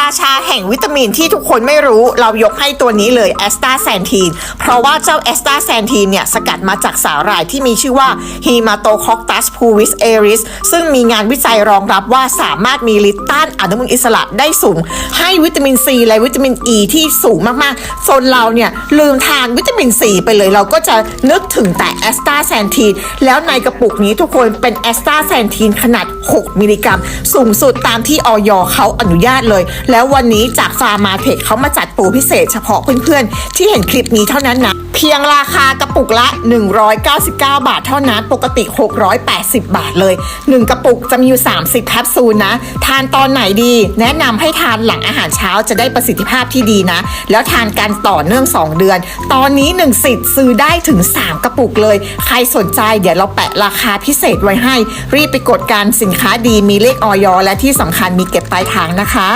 ราชาแห่งวิตามินที่ทุกคนไม่รู้เรายกให้ตัวนี้เลยแอสตาแซนทีนเพราะว่าเจ้าแอสตาแซนทีนเนี่ย สกัดมาจากสาหร่ายที่มีชื่อว่า Hematococcus purus eris ซึ่งมีงานวิจัยรองรับว่าสามารถมีฤทธิ์ต้านอนุมูลอิสระได้สูง ให้วิตามินซีและวิตามินอ e ีที่สูงมากๆจนเราเนี่ยลืมทานวิตามินซีไปเลยเราก็จะนึกถึงแต่แอสตาแซนทีนแล้วในกระปุกนี้ทุกคนเป็นแอสตาแซนทีนขนาด 6 มิลลิกรัม สูงสุดตามที่ออยเขาอนุญาตเลย แล้ววันนี้จากฟาร์มาเทคเขามาจัดโปรพิเศษเฉพาะเพื่อนๆ ที่เห็นคลิปนี้เท่านั้นนะ พียงราคากระปุกละ 199 บาทเท่านั้นปกติ 680 บาทเลย 1 กระปุกจะมีอยู่ 30แคปซูลนะ ทานตอนไหนดี แนะนำให้ทานหลังอาหารเช้าจะได้ประสิทธิภาพที่ดีนะ แล้วทานกันต่อเนื่อง 2 เดือน ตอนนี้ 1 สิทธิ์ซื้อได้ถึง 3 กระปุกเลย ใครสนใจเดี๋ยวเราแปะราคาพิเศษไว้ให้ รีบไปกดการสินค้าดีมีเลขออยและที่สำคัญมีเก็บปลายทางนะคะ